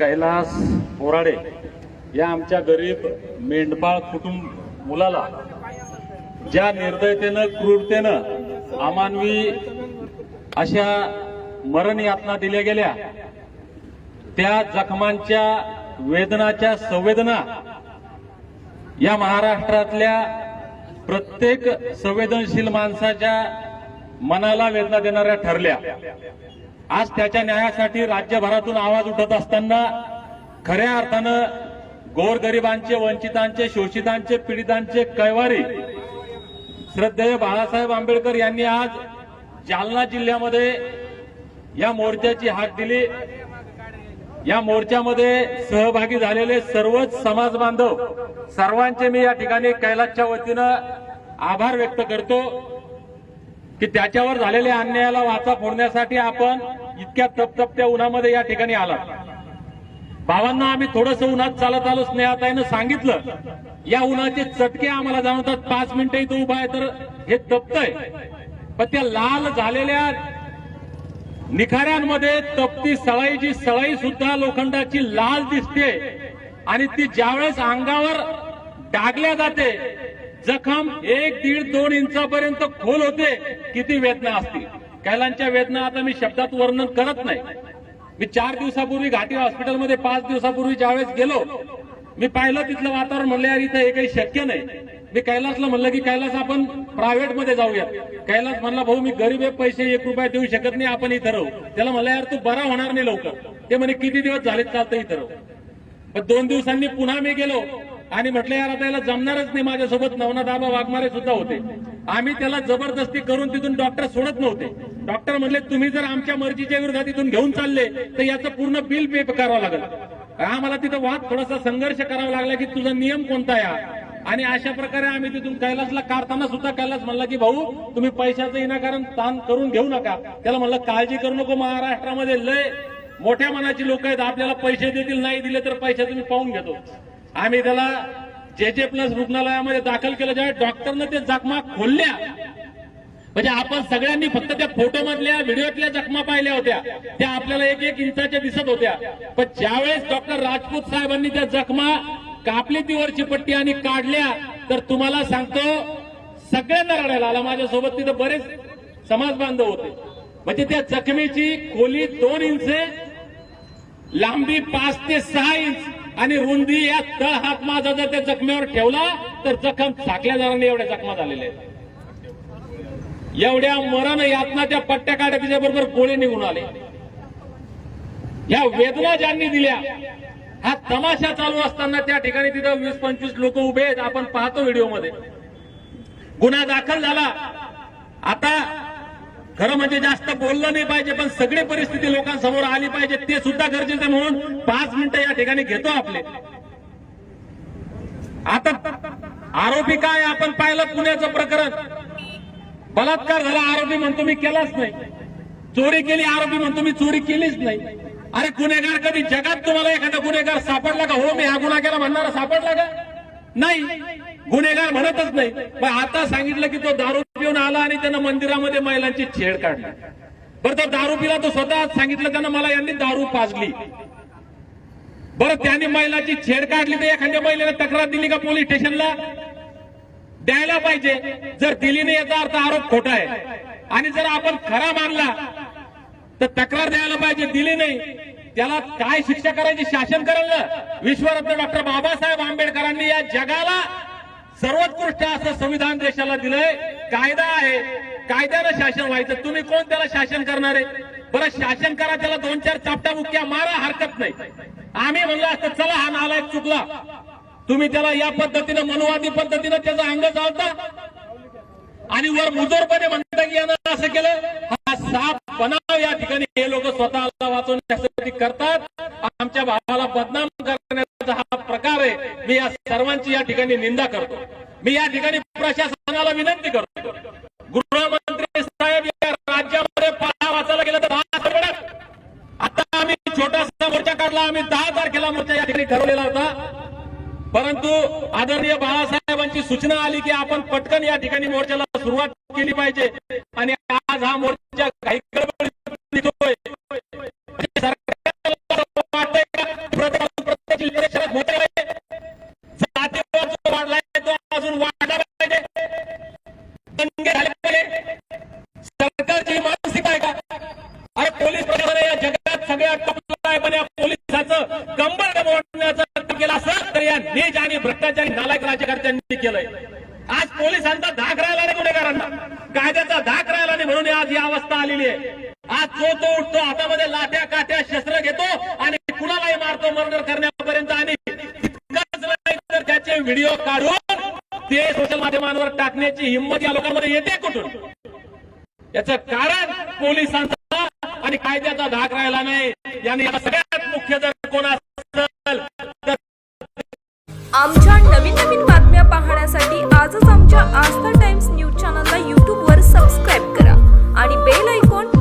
कैलास बोराडे या आमच्या गरीब मेंढपाळ कुटुंब मुलाला ज्या निर्दयतेनं क्रूरतेनं अमानवी अशा मरण यातना दिल्या गेल्या त्या जखमांच्या वेदनाच्या संवेदना या महाराष्ट्रातल्या प्रत्येक संवेदनशील माणसाच्या मनाला वेदना देणाऱ्या ठरल्या. आज त्याच्या न्यायासाठी राज्यभरातून आवाज उठत असताना खऱ्या अर्थानं गोरगरिबांचे वंचितांचे शोषितांचे पीडितांचे कैवारी श्रद्धेय बाळासाहेब आंबेडकर यांनी आज जालना जिल्ह्यामध्ये या मोर्चाची हाक दिली. या मोर्चामध्ये सहभागी झालेले सर्वच समाज बांधव सर्वांचे मी या ठिकाणी कैलासच्या वतीनं आभार व्यक्त करतो. की त्याच्यावर झालेल्या अन्यायाला वाचा फोडण्यासाठी आपण इतक्या तपतपत्या उन्हामध्ये या ठिकाणी आला भावांना आम्ही थोडस उन्हात चालत आलो स्नेहाताईनं सांगितलं. या उन्हाचे चटके आम्हाला जाणवतात. पाच मिनिटं इथं उभा आहे तर हे तपतंय. पण त्या लाल झालेल्या निखाऱ्यांमध्ये तपती सळाईची सळाई सुद्धा लोखंडाची लाल दिसते. आणि ती ज्यावेळेस अंगावर डागल्या जाते जखम एक दीड दोन इंचापर्यंत खोल होते किती वेदना असतील. कैलांच्या वेदना आता मी शब्दात वर्णन करत नाही. मी चार दिवसापूर्वी घाटी हॉस्पिटलमध्ये पाच दिवसापूर्वी ज्यावेळेस गेलो मी पाहिलं तिथलं वातावरण म्हणलं यार इथं हे काही शक्य नाही. मी कैलासला म्हणलं की कैलास आपण प्रायव्हेटमध्ये जाऊया कैलास म्हणला भाऊ मी गरीब आहे पैसे एक रुपया देऊ शकत नाही आपण इथं राहू. त्याला म्हणलं यार तू बरा होणार नाही लवकर. ते म्हणे किती दिवस झाले चालतं इथं राहू. पण दोन दिवसांनी पुन्हा मी गेलो आणि म्हटलं यार आता याला जमणारच नाही माझ्यासोबत. नवनाथ वाघमारे सुद्धा होते. आम्ही त्याला जबरदस्ती करून तिथून डॉक्टर सोडत नव्हते. डॉक्टर म्हणले तुम्ही जर आमच्या मर्जीच्या विरोधात इथून घेऊन चालले तर याचं पूर्ण बिल पे करावं लागेल. आम्हाला तिथं वाद थोडासा संघर्ष करावा लागला की तुझा नियम कोणता आहे आणि अशा प्रकारे आम्ही तिथून कैलासला काढताना सुद्धा कैलास म्हणला की भाऊ तुम्ही पैशाचं विनाकारण ताण करून घेऊ नका. त्याला म्हणलं काळजी करू नको महाराष्ट्रामध्ये लय मोठ्या मनाची लोक आहेत आपल्याला पैसे देतील नाही दिले तर पैसे तुम्ही पाहून घेतो. आम्ही त्याला जे जे प्लस रुग्णालयामध्ये दाखल केलं ज्यावेळी डॉक्टरनं ते जखमा खोलल्या. म्हणजे आपण सगळ्यांनी फक्त त्या फोटो मधल्या व्हिडिओतल्या जखमा पाहिल्या होत्या. त्या आपल्याला एक एक इंचाच्या दिसत होत्या. पण ज्यावेळेस डॉक्टर राजपूत साहेबांनी त्या जखमा कापली ती वरची पट्टी आणि काढल्या तर तुम्हाला सांगतो सगळ्यांना रडायला आला माझ्यासोबत. तिथं बरेच समाज बांधव होते. म्हणजे त्या जखमेची खोली दोन इंच लांबी पाच ते सहा इंच आणि रुंदी या तळ हात माझा जर त्या जखमेवर ठेवला तर जखम झाकल्या जाणार नाही एवढ्या जखमा झालेल्या आहेत. एवढ्या मरण यातना त्या पट्ट्या काढ्या त्याच्या बरोबर गोळे निघून आले. या वेदना ज्यांनी दिल्या हा तमाशा चालू असताना त्या ठिकाणी तिथं वीस पंचवीस लोक उभे आहेत. आपण पाहतो व्हिडिओमध्ये. गुन्हा दाखल झाला. आता खरं म्हणजे जास्त बोललं नाही पाहिजे पण सगळी परिस्थिती लोकांसमोर आली पाहिजे ते सुद्धा गरजेचं म्हणून पाच मिनिटं या ठिकाणी घेतो आपले. आता आरोपी काय आपण पाहिलं पुण्याचं प्रकरण. बलात्कार झाला आरोपी म्हणतो मी केलाच नाही. चोरी केली आरोपी म्हणतो मी चोरी केलीच नाही. अरे गुन्हेगार कधी जगात तुम्हाला एखादा गुन्हेगार सापडला का? हो मी हा गुन्हा केला म्हणणारा सापडला का? नाही. गुन्हेगार म्हणतच नाही. पण आता सांगितलं की तो दारू पिऊन आला आणि त्यानं मंदिरामध्ये महिलांची छेड काढली. बरं तो दारू पिला तो स्वतः सांगितलं त्यानं मला यांनी दारू पाजली. बरं त्यांनी महिलाची छेड काढली तर एखाद्या महिलेने तक्रार दिली का पोलीस स्टेशनला? द्यायला पाहिजे. जर दिली नाही याचा अर्थ आरोप खोटा आहे. आणि जर आपण खरा मानला तर तक्रार द्यायला पाहिजे दिली नाही. त्याला काय शिक्षा करायची? शासन करेल विश्वरत्न डॉक्टर बाबासाहेब आंबेडकरांनी या जगाला सर्वोत्कृष्ट असं संविधान देशाला दिलंय. कायदा आहे. कायद्यानं शासन व्हायचं. तुम्ही कोण त्याला शासन करणार? आहे बरं शासन करा त्याला दोन चार चापटा मुक्या मारा हरकत नाही. आम्ही म्हणलं असतं चला हा नालायक चुकला. तुम्ही त्याला या पद्धतीनं मनुवादी पद्धतीनं त्याचा अंग चालता आणि वर मुजोरपणे म्हणता की यानं असं केलं? हा साप बनाव या ठिकाणी हे लोक स्वतःला वाचवण्यासाठी करतात. आमच्या भावाला बदनाम करण्याचा हा प्रकार आहे. मी या सर्वांची या ठिकाणी निंदा करतो. मी या ठिकाणी प्रशासनाला विनंती करतो. गृहमंत्री साहेब या राज्यामध्ये पहा वाचायला गेलं तर दहा आता आम्ही छोटासा मोर्चा काढला. आम्ही दहा तारखेला मोर्चा या ठिकाणी ठरवलेला होता. परंतु आदरणीय बाळासाहेबांची सूचना आली की आपण पटकन या ठिकाणी मोर्चाला सुरुवात केली पाहिजे. आणि आज हा मोर्चा काही सगळ्या या पोलिसाचं कंबर दबवण्याचं केलं असं तर या नीच आणि भ्रष्टाचारी नालायक राज्यकर्त्यांनी केलंय. आज पोलिसांचा धाक राहिला नाही गुन्हेगारांना. कायद्याचा धाक राहिला नाही म्हणून आज ही अवस्था आलेली आहे. आज जो तो उठतो हातामध्ये लाट्या काट्या शस्त्र घेतो आणि कुणालाही मारतो मर्डर करण्यापर्यंत आणि तितकंच नाही तर त्याचे व्हिडिओ काढून ते सोशल माध्यमांवर टाकण्याची हिंमत या लोकांमध्ये येते कुठून? याचं कारण पोलिसांचा आणि कायद्याचा धाक राहिला नाही. यांनी याला सगळ्यात मुख्य जर कोण असेल तर आमच्या नवीन नवीन बातम्या पाहण्यासाठी आजच आमच्या आस्था टाइम्स न्यूज चॅनलला यूट्यूबवर सबस्क्राईब करा आणि बेल ऐकॉन